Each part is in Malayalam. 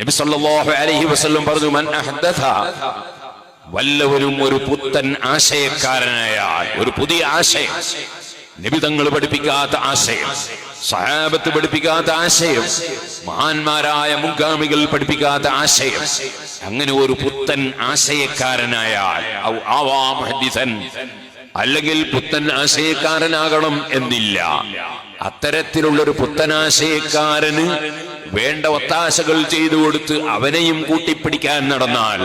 നബി സല്ലല്ലാഹു അലൈഹി വസല്ലം പറഞ്ഞു മൻ അഹ്ദഥ. വല്ലവരും ഒരു പുത്തൻ ആശയക്കാരനായാൽ ഒരു പുതിയ ആശയം. നബി തങ്ങൾ പഠിപ്പിക്കാത്ത ആശയം സഹാബത്ത് പഠിപ്പിക്കാത്ത ആശയം മഹാന്മാരായ മുൻഗാമികൾ പഠിപ്പിക്കാത്ത ആശയം. അങ്ങനെ ഒരു പുത്തൻ ആശയക്കാരനായാൽ അല്ലെങ്കിൽ പുത്തൻ ആശയക്കാരനാകണം എന്നില്ല. അത്തരത്തിലുള്ള അത്തരത്തിലുള്ളൊരു പുത്തനാശയക്കാരന് വേണ്ട ഒത്താശകൾ ചെയ്തു കൊടുത്ത് അവനെയും കൂട്ടിപ്പിടിക്കാൻ നടന്നാൽ.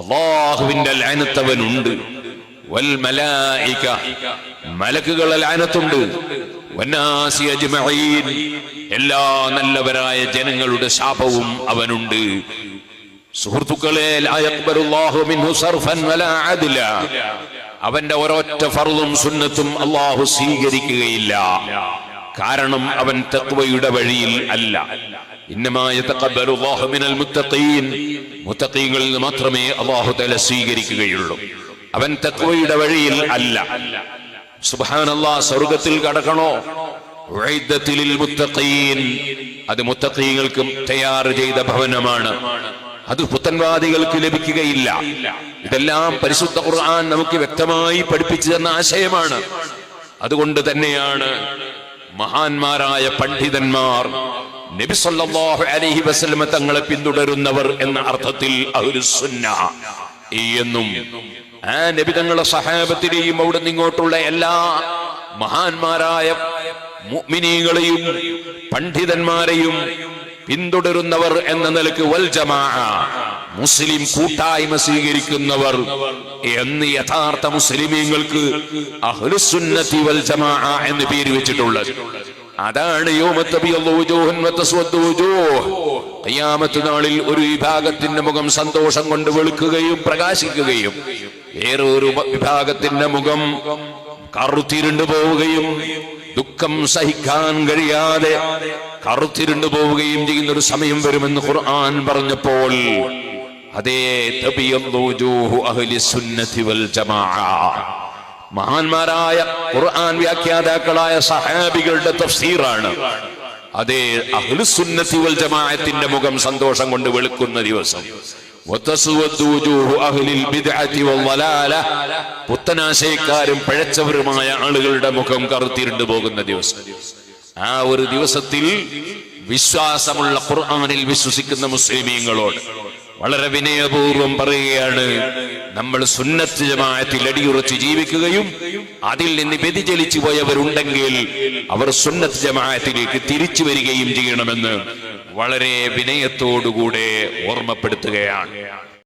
അള്ളാഹുവിന്റെ ലാനത്തവനുണ്ട് മലക്കുകളെ ലാനത്തുണ്ട് എല്ലാ നല്ലവരായ ജനങ്ങളുടെ ശാപവും അവനുണ്ട്. സുഹൃത്തുക്കളെ അവന്റെ ഒരൊറ്റ ഫറുതും സുന്നത്തും അള്ളാഹു സ്വീകരിക്കുകയില്ല. കാരണം അവൻ തക്വയുടെ വഴിയിൽ അല്ല. മുത്തഖീങ്ങളിൽ മാത്രമേ അള്ളാഹു തല സ്വീകരിക്കുകയുള്ളൂ. അവൻ തക്വയുടെ വഴിയിൽ അല്ല. സുബാനല്ലാ സ്വർഗത്തിൽ കടക്കണോ? മുത്തഖീൻ. അത് മുത്തഖീങ്ങൾക്കും തയ്യാർ ചെയ്ത ഭവനമാണ്. അത് പുത്തൻവാദികൾക്ക് ലഭിക്കുകയില്ല. ഇതെല്ലാം പരിശുദ്ധ ഖുർആൻ നമുക്ക് വ്യക്തമായി പഠിപ്പിച്ചു തന്ന ആശയമാണ്. അതുകൊണ്ട് തന്നെയാണ് മഹാന്മാരായ പണ്ഡിതന്മാർ നബി സല്ലല്ലാഹു അലൈഹി വസല്ലമ തങ്ങളെ പിന്തുടരുന്നവർ എന്ന അർത്ഥത്തിൽ എന്നും ആ നബി തങ്ങളുടെ സഹാബത്തിനെയും അവിടെ നിങ്ങോട്ടുള്ള എല്ലാ മഹാന്മാരായ മുഅ്മിനീങ്ങളെയും പണ്ഡിതന്മാരെയും പിന്തുടരുന്നവർ എന്ന നിലയ്ക്ക് വൽ ജമാ മുസ്ലിം കൂട്ടായ്മ സ്വീകരിക്കുന്നവർ എന്ന് യഥാർത്ഥ മുസ്ലിമീങ്ങൾക്ക് അഹ്ലുസുന്നത്തി വൽ എന്ന് പേര് വെച്ചിട്ടുള്ളത്. അതാണ് ഖിയാമത്ത് നാളിൽ ഒരു വിഭാഗത്തിന്റെ മുഖം സന്തോഷം കൊണ്ട് വെളുക്കുകയും പ്രകാശിക്കുകയും വേറൊരു വിഭാഗത്തിന്റെ മുഖം കറുത്തിരുണ്ടു പോവുകയും ദുഃഖം സഹിക്കാൻ കഴിയാതെ കറുത്തിരുണ്ടു പോവുകയും ചെയ്യുന്ന ഒരു സമയം വരുമെന്ന് ഖുർആൻ പറഞ്ഞപ്പോൾ അതേ മഹാന്മാരായ ഖുർആൻ വ്യാഖ്യാതാക്കളായ സഹാബികളുടെ തഫ്സീറാണ്. അതേ അഹ്ലുസുന്നത്തി വൽ ജമാഅത്തിന്റെ മുഖം സന്തോഷം കൊണ്ട് വെളുക്കുന്ന ദിവസം. പുത്തനാശയക്കാരും പഴച്ചവരുമായ ആളുകളുടെ മുഖം കറുത്തിരുണ്ടു പോകുന്ന ദിവസം. ആ ഒരു ദിവസത്തിൽ വിശ്വാസമുള്ള ഖുർആനിൽ വിശ്വസിക്കുന്ന മുസ്ലിമീങ്ങളോട് വളരെ വിനയപൂർവം പറയുകയാണ് നമ്മൾ സുന്നത്ത് ജമാഅത്തിൽ അടിയുറച്ച് ജീവിക്കുകയും അതിൽ നിന്ന് വ്യതിചലിച്ചു പോയവരുണ്ടെങ്കിൽ അവർ സുന്നത്ത് ജമാഅത്തിലേക്ക് തിരിച്ചു വരികയും ചെയ്യണമെന്ന് വളരെ വിനയത്തോടുകൂടെ ഓർമ്മപ്പെടുത്തുകയാണ്.